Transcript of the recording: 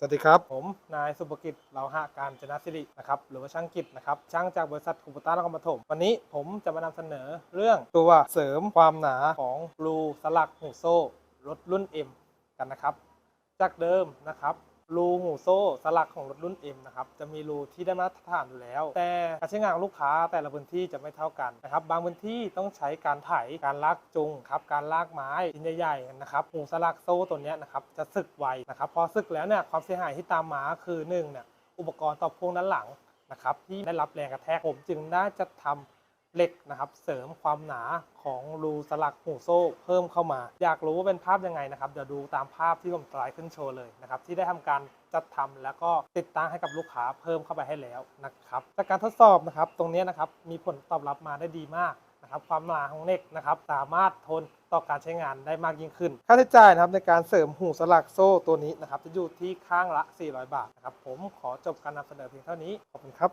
สวัสดีครับ ผม นายสุภกิจเหลาหะการจนสิรินะครับหรือว่าช่างกิจนะครับช่างจากบริษัทคูปต้านครปฐมวันนี้ผมจะมานำเสนอเรื่องตัวเสริมความหนาของรูสลักหูโซ่รถรุ่น M กันนะครับ จากเดิมนะครับ รูหูโซ่สลักของรถรุ่น M นะครับจะมีรูที่ได้มาตรฐานอยู่แล้ว แต่การใช้งานของลูกค้าแต่ละพื้นที่จะไม่เท่ากันนะครับบางพื้นที่ต้องใช้การไถการลากจูงครับการลากไม้ชิ้นใหญ่ๆนะครับหูสลักโซ่ตัวนี้นะครับจะสึกไวนะครับพอสึกแล้วเนี่ยความเสียหายที่ตามมาคือหนึ่งเนี่ยอุปกรณ์ต่อพ่วงด้านหลังนะครับที่ได้รับแรงกระแทกผมจึงได้จะทำ เหล็กนะครับเสริมความหนาของรูสลักหูโซ่เพิ่มเข้ามา อยากรู้ว่าเป็นภาพยังไงนะครับเดี๋ยวดูตามภาพที่ผมสไลด์ขึ้นโชว์เลยนะครับที่ได้ทำการจัดทำแล้วก็ติดตั้งให้กับลูกค้าเพิ่มเข้าไปให้แล้วนะครับจากการทดสอบนะครับตรงนี้นะครับมีผลตอบรับมาได้ดีมากนะครับความหนาของเหล็กนะครับสามารถทนต่อการใช้งานได้มากยิ่งขึ้น ค่าใช้จ่ายนะครับในการเสริมหูสลักโซ่ตัวนี้นะครับจะอยู่ที่ข้างละ 400 บาทนะครับผมขอจบการนำเสนอเพียงเท่านี้ขอบคุณครับ